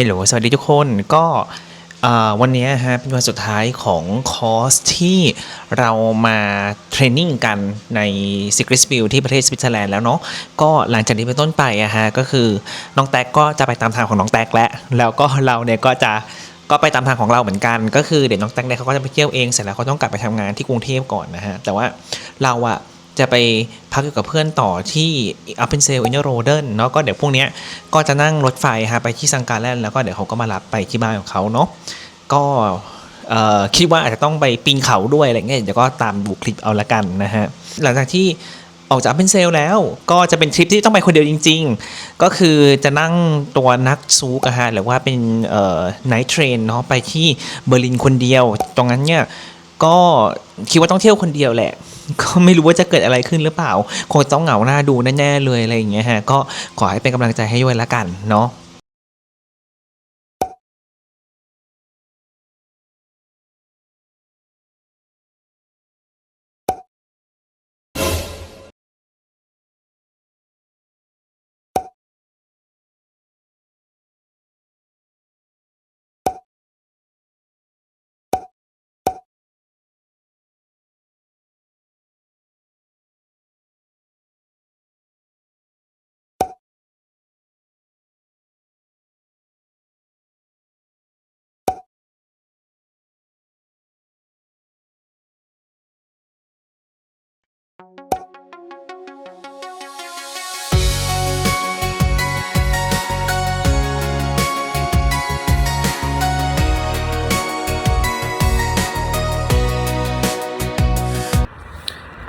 ฮลโหลสวัสดีทุกคนก็วันนี้ฮะเป็นวันสุดท้ายของคอร์สที่เรามาเทรนนิ่งกันใน Secret s p i l ที่ประเทศสวิตเซอร์แลนด์แล้วเนาะก็หลังจากนี้เป็นต้นไปอะฮะก็คือน้องแท็กก็จะไปตามทางของน้องแท็กแล้วแล้วก็เราเนี่ยก็จะก็ไปตามทางของเราเหมือนกัน ก็คือเดี๋ยวน้องแท็กเนี่ยเขาก็จะไปเที่ยวเองเสร็จแล้วเขาต้องกลับไปทำงานที่กรุงเทพก่อนนะฮะแต่ว่าเราอะ จะไปพักอยู่กับเพื่อนต่อที่ u p p e n s a l e Inner Roden เดนเนาะก็เดี๋ยวพรุ่งนี้ก็จะนั่งรถไฟฮะไปที่ซังการแลนด์แล้วก็เดี๋ยวเขาก็มารับไปที่บ้านของเขาเนาะก็คิดว่าอาจจะต้องไปปีนเขาด้วยอะไรเงี้ยเดี๋ยวก็ตามดูคลิปเอาละกันนะฮะหลังจากที่ออกจาก u p p e n s a l e แล้วก็จะเป็นทริปที่ต้องไปคนเดียวจริง ๆ ก็คือจะนั่งตัวนักซูกอะฮะหรือว่าเป็นเอ่อ night train เนาะไปที่เบอร์ลินคนเดียว ตรงนั้นเนี่ยก็คิดว่าต้องเที่ยวคนเดียวแหละ ก็ไม่รู้ว่าจะเกิดอะไรขึ้นหรือเปล่า คงต้องเหงาหน้าดูแน่ๆเลยอะไรอย่างเงี้ยฮะก็ขอให้เป็นกำลังใจให้ด้วยละกันเนาะ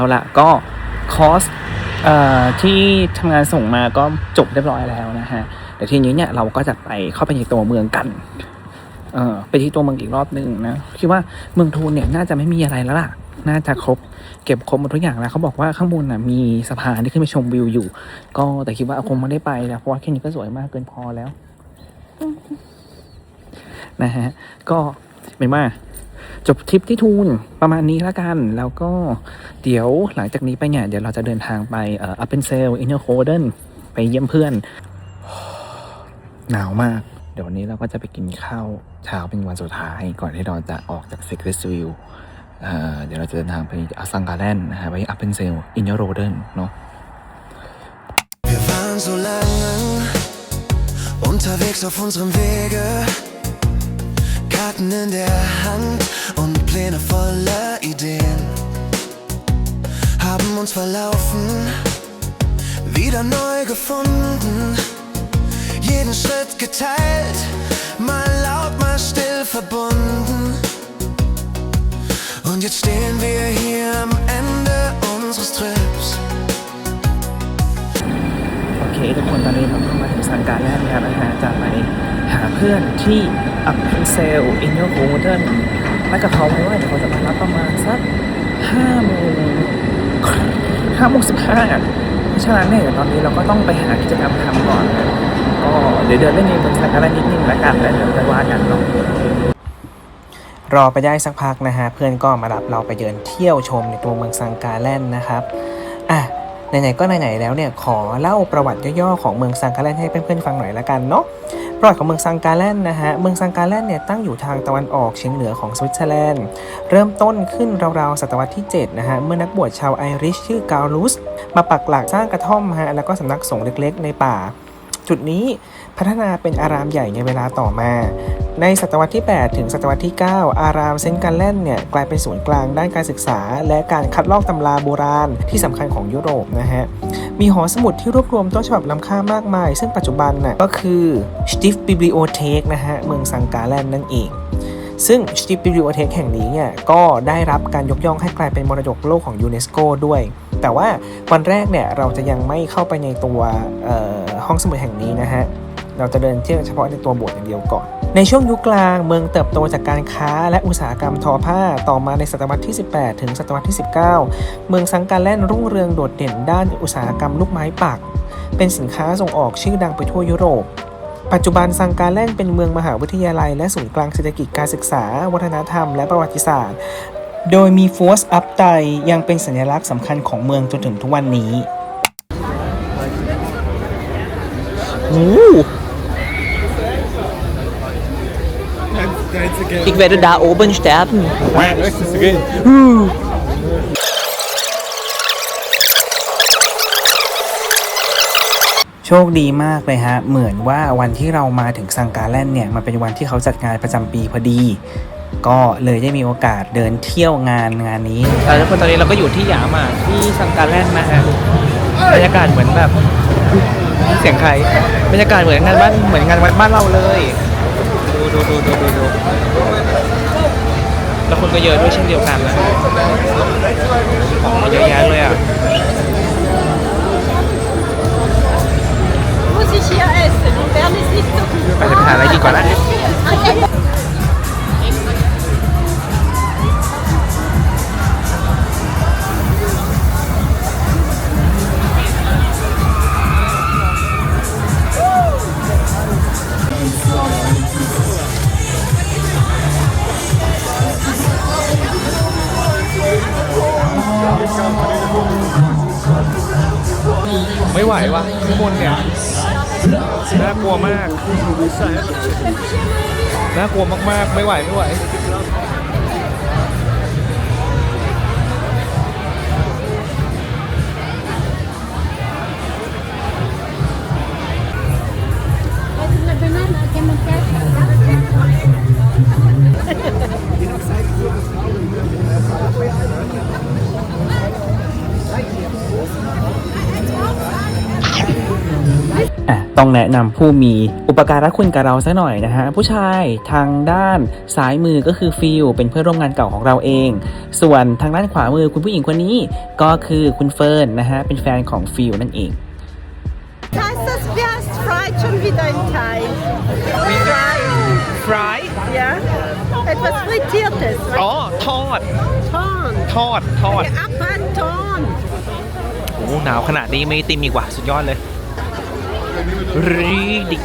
เอาละก็คอร์สออที่ทำงานส่งมาก็จบเรียบร้อยแล้วนะฮะแต่ทีนี้เนี่ยเราก็จะไปเข้าไปในตัวเมืองกันเออไปที่ตัวเมืองอีกรอบหนึ่งนะคิดว่าเมืองทูนเนี่ยน่าจะไม่มีอะไรแล้วล่ะ น่าจะครบ เก็บครบหมดทุกอย่างแล้วเขาบอกว่าข้างบนน่ะมีสะพานที่ขึ้นไปชมวิวอยู่ ก็แต่คิดว่าคงไม่ได้ไปนะเพราะว่าแค่นี้ก็สวยมากเกินพอแล้วนะฮะก็เป็นว่า จบทริปที่ทูนประมาณนี้แล้วกัน แล้วก็เดี๋ยวหลังจากนี้ไปเนี่ย เดี๋ยวเราจะเดินทางไปเอ่อ Up in s a l e Inner h o d e n ไปเยี่ยมเพื่อน หนาวมาก เดี๋ยววันนี้เราก็จะไปกินข้าวเช้าเป็นวันสุดท้าย ก่อนที่เราจะออกจาก Secret s w i l เอ่อเดี๋ยวเราจะเดินทางไปอาซังการ์แลนนะฮะไป Up in s a l e Inner r o d e n เนาะ Wir waren so lange unterwegs auf unserem Wege, Karten in der Hand und Pläne voller Ideen. Haben uns verlaufen, wieder neu gefunden, jeden Schritt geteilt, mal laut, mal still verbunden. Und jetzt stehen wir hier am Ende unseres Trips. โอเค ทุกคนตอนนี้เราก็มาถึงสังการแรกแล้วนะฮะจะไปหาเพื่อนที่อัพเพนเซลอินโยโกลเด้น นัดกับเขาไว้ว่าเดี๋ยวเขาจะมารับประมาณสักห้าโมงห้าโมงสิบห้าเพราะฉะนั้นเนี่ยตอนนี้เราก็ต้องไปหากิจกรรมทำก่อนก็เดี๋ยวเดินเล่นในเมืองสังการแรกนิดนึงแล้วกันแล้วเดี๋ยวจะว่ากันเนาะรอไปได้สักพักนะฮะเพื่อนก็มารับเราไปเดินเที่ยวชมในตัวเมืองสังกาแลนนะครับอะไหนๆก็ไหนๆแล้วเนี่ยขอเล่าประวัติย่อๆของเมืองซังกาแลนให้เพื่อนๆฟังหน่อยละกันเนาะ ประวัติของเมืองซังกาแลนนะฮะ เมืองซังกาแลนเนี่ยตั้งอยู่ทางตะวันออกเฉียงเหนือของสวิตเซอร์แลนด์ เริ่มต้นขึ้นราวๆศตวรรษที่ 7 นะฮะ เมื่อนักบวชชาวไอริชชื่อกาลุสมาปักหลักสร้างกระท่อมฮะ แล้วก็สำนักสงฆ์เล็กๆ ในป่า จุดนี้พัฒนาเป็นอารามใหญ่ในเวลาต่อมา ในศตวรรษที่ 8 ถึงศตวรรษที่ 9 อารามเซนต์การแลนด์เนี่ยกลายเป็นศูนย์กลางด้านการศึกษา และการคัดลอกตำราโบราณที่สำคัญของยุโรปนะฮะ มีหอสมุดที่รวบรวมต้นฉบับล้ำค่ามากมาย ซึ่งปัจจุบันน่ะก็คือ Stift Bibliothek นะฮะเมืองซังการแลนด์นั่นเองซึ่ง Stift Bibliothek แห่งนี้เนี่ยก็ได้รับการยกย่องให้กลายเป็นมรดกโลกของยูเนสโกด้วย แต่ว่าวันแรกเนี่ยเราจะยังไม่เข้าไปในตัวห้องสมุดแห่งนี้นะฮะ เราจะเดินเที่ยวเฉพาะในตัวโบสถ์อย่างเดียวก่อน ในช่วงยุคกลางเมืองเติบโตจากการค้าและอุตสาหกรรมทอผ้าต่อมาในศตวรรษที่ 18 ถึงศตวรรษที่ 19 เมืองซังการแลนรุ่งเรืองโดดเด่นด้านอุตสาหกรรมลูกไม้ปัก เป็นสินค้าส่งออกชื่อดังไปทั่วยุโรป ปัจจุบันซังการแลนเป็นเมืองมหาวิทยาลัย และศูนย์กลางเศรษฐกิจการศึกษา วัฒนธรรม และประวัติศาสตร์ โดยมีฟัวสอัพไตยังเป็นสัญลักษณ์สำคัญของเมืองจนถึงทุกวันนี้โอ้ Ich werde da oben sterben. โชคดีมากเลยฮะ เหมือนว่าวันที่เรามาถึงซังการแลนด์เนี่ย มันเป็นวันที่เขาจัดงานประจำปีพอดี ก็เลยได้มีโอกาสเดินเที่ยวงานงานนี้แล้วทุกคนตอนนี้เราก็อยู่ที่หยามาที่ซังการแลนด์นะฮะบรรยากาศเหมือนแบบเสียงใครบรรยากาศเหมือนงานบ้านเหมือนงานวัดบ้านเราเลย ดูดูดูดูดูดูแล้วคนก็เยอะด้วยเช่นเดียวกันนะของมาเยอะแยะเลยอะ Muss ich hier essen und werden es nicht so gut. ไปจะไววะข้างบนเนี่ยน่ากลัวมากน่ากลัวมากๆ ไม่ไหวไม่ไหว ต้องแนะนำผู้มีอุปการะคุณกับเราซะหน่อยนะฮะผู้ชายทางด้านซ้ายมือก็คือฟิลเป็นเพื่อนร่วมงานเก่าของเราเอง ส่วนทางด้านขวามือคุณผู้หญิงคนนี้ก็คือคุณเฟิร์นนะฮะเป็นแฟนของฟิลนั่นเอง Heißt das, wie heißt Fried schon wieder in Thai? Fried. ฟราย Ja? Etwas Frittiertes. อ๋อทอด Ton. ทอดทอด Abhang Ton. โอ้หนาวขนาดนี้ไม่ติมอีกว่าสุดยอดเลย รีดิก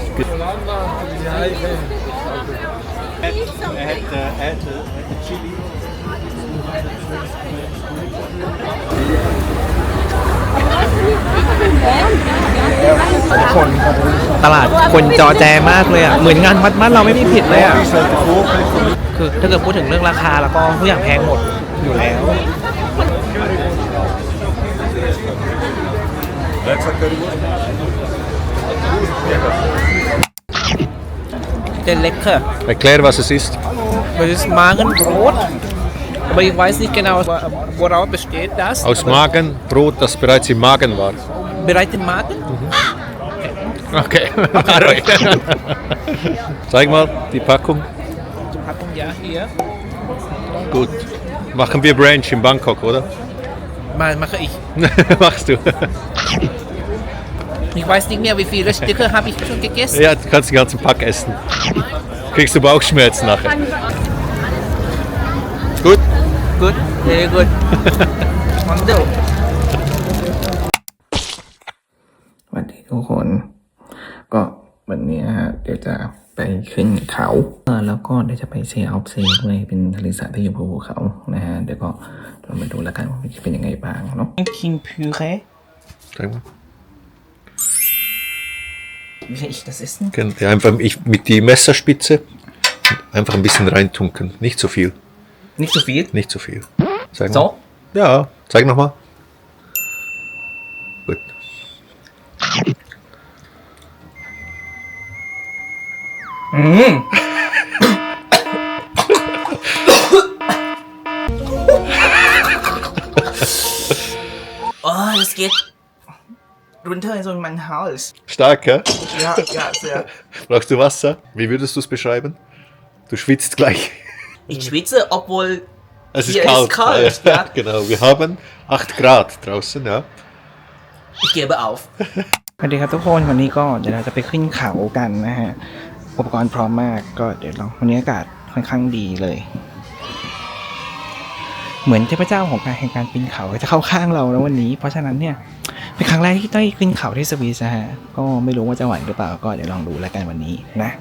คนตลาดคนจอแจมากเลยอะ เหมือนงานวัดบ้านเราไม่มีผิดเลยอะ คือถ้าเกิดพูดถึงเรื่องราคาแล้วก็ทุกอย่างแพงหมดอยู่แล้วเจนเ Der lecker. Erklär, was es ist. Es ist Magenbrot. Aber ich weiß nicht genau, worauf besteht das. Aus Magenbrot, das bereits im Magen war. Bereits im Magen? Mhm. Okay. okay. Zeig mal die Packung. Die Packung, ja, hier. Gut. Machen wir Branch in Bangkok, oder? Mal mache ich. Machst du. Ich weiß nicht mehr, wie viele Stücke habe ich schon gegessen. Ja, du kannst den ganzen Pack essen. Kriegst du Bauchschmerzen nachher. Gut. Good, very good. Wonder. สวัสดีทุกคน ก็วันนี้ฮะเดี๋ยวจะไปขึ้นเขาเออแล้วก็เดี๋ยวจะไปเซียออฟเซีด้วยเป็นทะเลสาบที่อยู่บนภูเขานะฮะ เดี๋ยวก็เรามาดูแล้วกันว่ามันจะเป็นยังไงบ้างเนาะคิงพูเร Zeig mal. Wie ich das essen? Ja, Einfach ich, mit die Messerspitze einfach ein bisschen reintunken. Nicht so viel. Nicht so viel. Nicht so viel. Zeig mal. So? Ja, zeig nochmal. Gut. Oh, es geht runter so in mein Hals. Stark, ja? Ja, ja, sehr. Brauchst du Wasser? Wie würdest du es beschreiben? Du schwitzt gleich. Ich schwitze, obwohl Es Hier ist kalt, ja. Genau, wir haben 8 Grad draußen, ja. ich gebe auf สวัสดีครับทุกคนวันนี้ก็เดี๋ยวเราจะไปขึ้นเขากันนะฮะ อุปกรณ์พร้อมมากก็เดี๋ยวลองวันนี้อากาศค่อนข้างดีเลย เหมือนเทพเจ้าของการแห่งการปีนเขาจะเข้าข้างเราแล้ววันนี้ เพราะฉะนั้นเนี่ยเป็นครั้งแรกที่ได้ขึ้นเขาที่สวีสนะฮะก็ไม่รู้ว่าจะไหวหรือเปล่าก็เดี๋ยวลองดูแล้วกันวันนี้นะ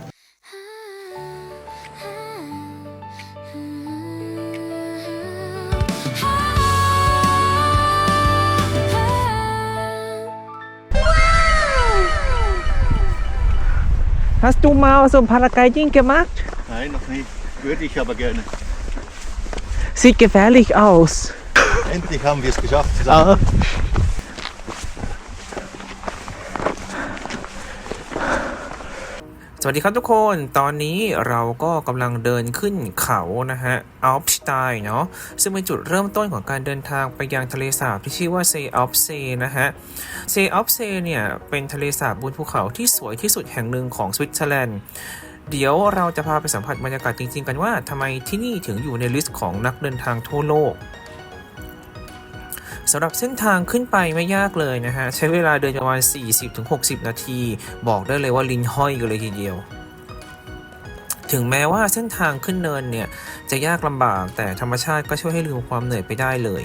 Hast du mal so ein Paragliding gemacht? Nein, noch nicht. Würde ich aber gerne. Sieht gefährlich aus Endlich haben wir es geschafft zusammen. สวัสดีครับทุกคน ตอนนี้เราก็กำลังเดินขึ้นเขานะฮะอัลปสไตน์เนาะ ซึ่งเป็นจุดเริ่มต้นของการเดินทางไปยังทะเลสาบที่ชื่อว่าเซอัลปเซนะฮะ เซอัลปเซเนี่ย เป็นทะเลสาบบนภูเขาที่สวยที่สุดแห่งหนึ่งของสวิตเซอร์แลนด์ เดี๋ยวเราจะพาไปสัมผัสบรรยากาศจริง ๆ กันว่าทำไมที่นี่ถึงอยู่ในลิสต์ของนักเดินทางทั่วโลกสำหรับเส้นทางขึ้นไปไม่ยากเลยนะฮะ ใช้เวลาเดินประมาณ 40-60 นาที บอกได้เลยว่าลิ้นห้อยกันเลยทีเดียว ถึงแม้ว่าเส้นทางขึ้นเนินเนี่ย จะยากลำบากแต่ธรรมชาติก็ช่วยให้ลืมความเหนื่อยไปได้เลย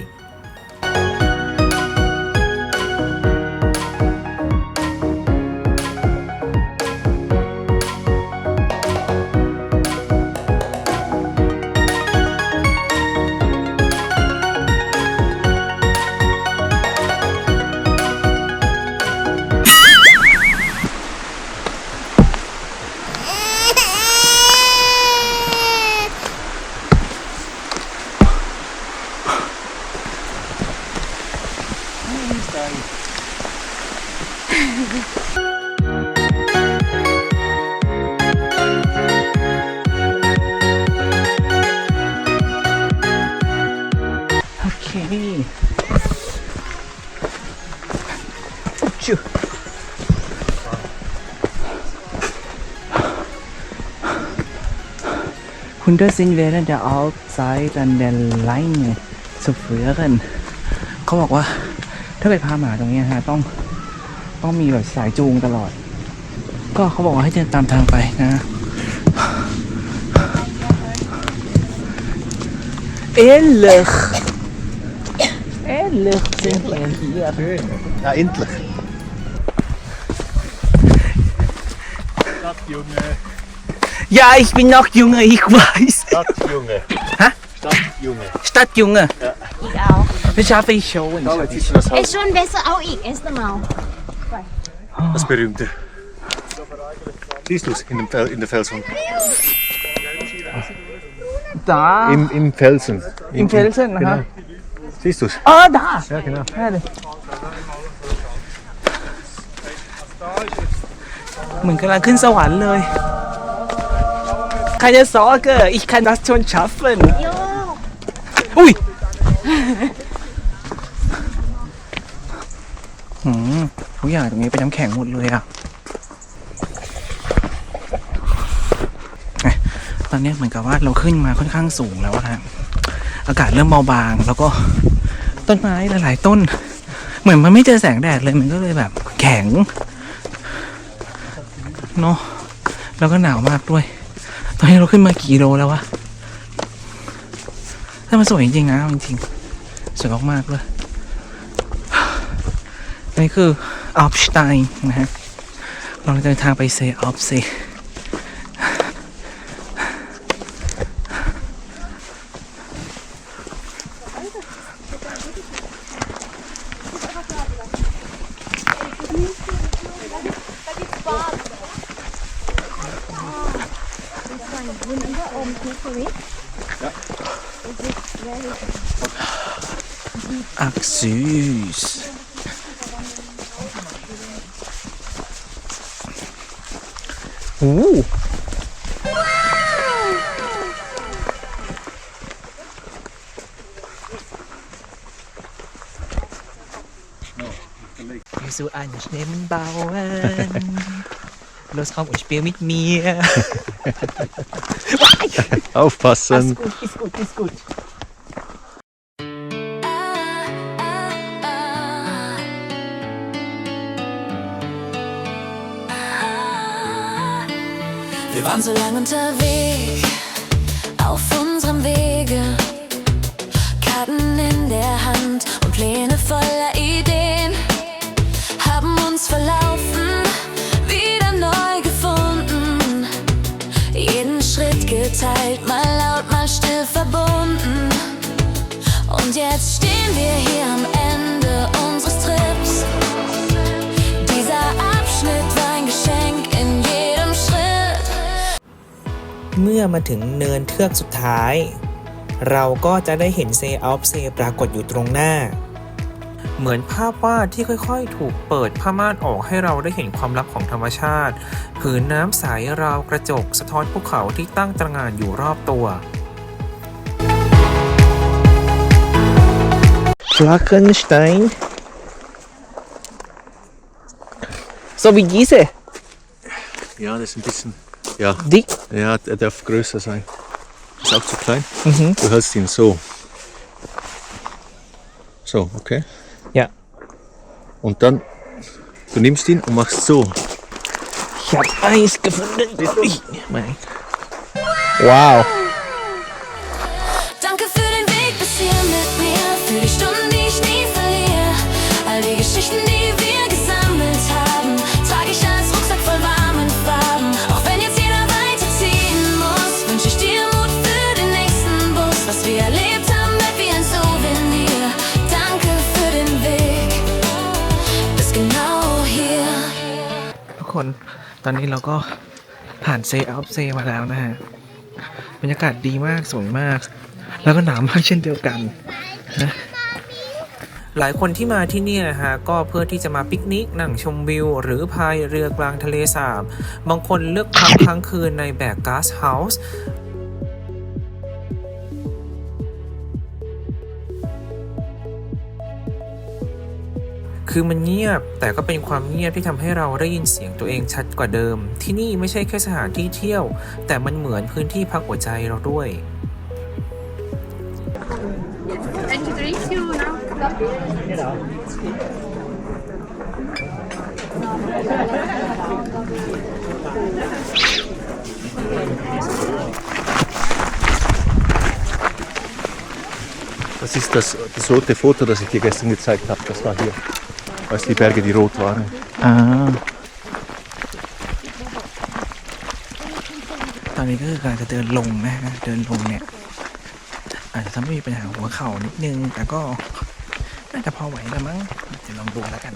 100 sind während der Altzeit an der Leine zu führen เขาบอกว่า ถ้าไปพาหมาตรงเนี้ยฮะต้องต้องมีแบบสายจูงตลอด ก็เขาบอกว่าให้เดินตามทางไปนะ Ehrlich Ehrlich sind wir hier Schön. Ja, endlich. Ja, ich bin noch Junge, ich weiß. Stadtjunge. Hä? Stadtjunge. Stadtjunge. Ich auch. Das schaffe ich schon. Oh, jetzt ist das Haus. Ist schon besser auch ich. Erst einmal. Das berühmte. Siehst du es in, dem Fel in der Felsen? Da. Im, Im Felsen. Im Felsen, aha. Genau. Siehst du es? Ah, da. Ja, genau. Ja, da. เหมือนกำลังขึ้นสวรรค์เลย Keine Sorge ich kann das schon schaffen Jo. อุ้ยหืมทุกอย่างตรงนี้เป็นน้ำแข็งหมดเลยอะเอ๊ะตอนนี้เหมือนกับว่าเราขึ้นมาค่อนข้างสูงแล้วอะฮะอากาศเริ่มเบาบาง แล้วก็ต้นไม้หลาย ๆ ต้น เหมือนมันไม่เจอแสงแดดเลยมันก็เลยแบบแข็งเนาะแล้วก็หนาวมากด้วย ตอนนี้เราขึ้นมากี่โลแล้ววะแต่มันสวยจริงๆนะจริงๆสวยมากๆเลยนี่คืออัลปสไตน์นะฮะเราจะเดินทางไปเซอัลปเซ Ja. Ach, süß. Uh. Wieso einen Schneemann bauen? Los komm und spiel mit mir. Aufpassen. gut, ist gut, ist gut. Wir waren so lange unterwegs เมื่อมาถึงเนินเทือกสุดท้าย เราก็จะได้เห็นเซอัลเซปรากฏอยู่ตรงหน้า เหมือนภาพวาดที่ค่อยๆ ถูกเปิดผ้าม่านออกให้เราได้เห็นความลับของธรรมชาติ ผืนน้ำใสราวกระจกสะท้อนภูเขาที่ตั้งตระหง่านอยู่รอบตัว Flackenstein so wie diese Ja, das ist ein bisschen. Ja, dick ja, er darf größer sein. Ist auch zu klein. Mhm. Du hältst ihn so. So, okay. Ja. Und dann, du nimmst ihn und machst so. Ich hab Eis gefunden. Ich, mein. Wow. คนตอนนี้เราก็ผ่านเซอัลเซมาแล้วนะฮะบรรยากาศดีมากสวยมาก แล้วก็หนาวมากเช่นเดียวกันนะหลายคนที่มาที่นี่ยฮะก็เพื่อที่จะมาปิกนิกนั่งชมวิว หรือพายเรือกลางทะเลสาบ บางคนเลือกพักค้างคืนในแบกก๊าซเฮาส์ คือมันเงียบ แต่ก็เป็นความเงียบที่ทำให้เราได้ยินเสียงตัวเองชัดกว่าเดิม ที่นี่ไม่ใช่แค่สถานที่เที่ยว แต่มันเหมือนพื้นที่พักหัวใจเราด้วย Das ist das, das rote Foto, das ich dir gestern gezeigt habe. Das war hier, als die Berge, die rot waren. Ah. ตอนนี้ก็คือกำลังจะเดินลงนะฮะเดินลงเนี่ยอาจจะทำให้มีปัญหาหัวเข่านิดนึง แต่ก็น่าจะพอไหวแล้วมั้งเดี๋ยวลองดูแล้วกัน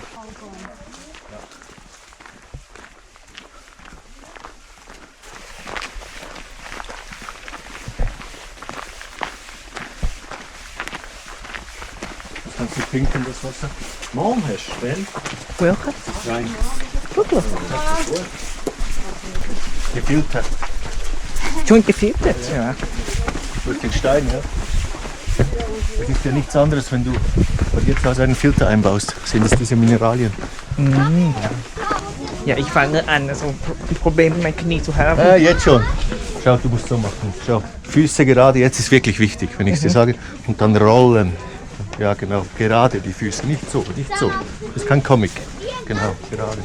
Kannst du trinken, das Wasser? Morgen hast du, wenn? Welche? Rein. Wirklich? Gefiltert. Schon gefiltert? Ja. Durch den Stein, ja. Das ist ja nichts anderes, wenn du dir zu Hause einen Filter einbaust. Sind es diese Mineralien? Ja, ich fange an, also ein Problem mit meinem Knie zu haben. Ah, jetzt schon. Schau, du musst so machen. Schau. Füße gerade, jetzt ist wirklich wichtig, wenn ich es dir sage. Und dann rollen. Ja, genau. Gerade die Füße. Nicht so, nicht so. Das ist kein Comic. Genau, gerade.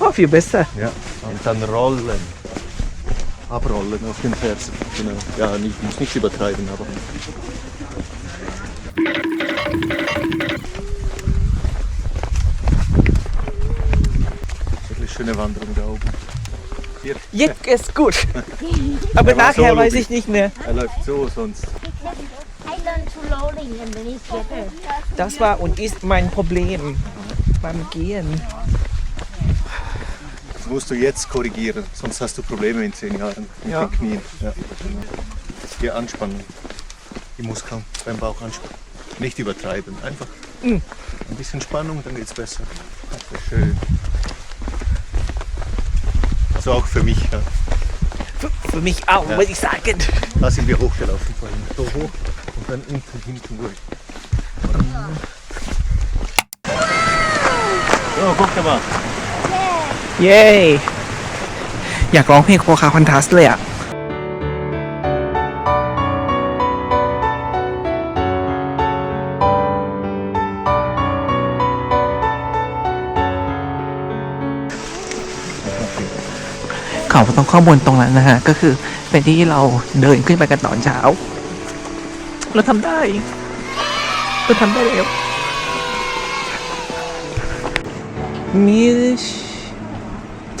Oh, viel besser. Ja. Und dann rollen. Abrollen auf den Fersen. Genau. Ja, nicht, muss nicht übertreiben, aber. Wirklich schöne Wanderung da oben. Hier, Jetzt ist gut. Aber Er war so nachher weiß ich nicht mehr. er läuft so sonst. Das war und ist mein Problem beim Gehen. Das musst du jetzt korrigieren, sonst hast du Probleme in zehn Jahren mit Ja. den Knien. Ja. Die Anspannung, die Muskeln beim Bauch anspannen. Nicht übertreiben, einfach Mm. ein bisschen Spannung, dann geht's besser. Sehr schön. Also auch für mich. Ja. Für, für mich auch, Ja. muss ich sagen. Da sind wir hochgelaufen vorhin. So hoch dann unten hinten durch. So, guck mal. เย้ อยากร้องเพลงโคคาคอนทัสเลยอะเขาต้องข้างบนตรงนั้นนะฮะ ก็คือเป็นที่เราเดินขึ้นไปกันตอนเช้า เราทำได้เราทำได้แล้ว Milch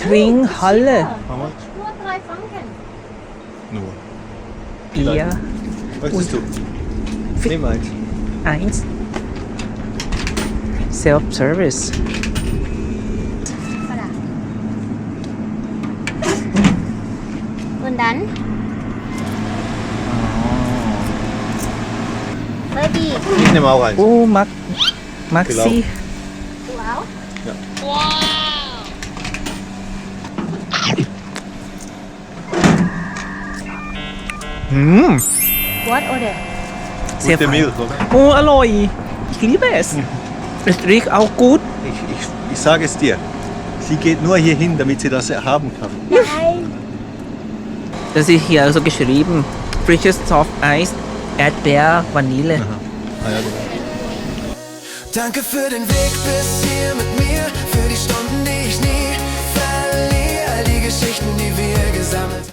Trinkhalle How much? Nur drei Franken. Nur. Bier Möchtest du? Nimm eins. eins Self-Service Und Ich nehme auch eins. Oh, Max Maxi. Du Wow. Ja. Wow. Mmh. What order? Sehr fein. Milch, oder? Oh, Aloy. Ich liebe es. Mhm. Es riecht auch gut. Ich, ich, ich sage es dir. Sie geht nur hier hin, damit sie das haben kann. Nein. Das ist hier also geschrieben. Frisches Soft Eis, Erdbeer, Vanille. Aha. Ah, ja, genau. Danke für den Weg bis hier mit mir, für die Stunden, die ich nie verliere, all die Geschichten, die wir gesammelt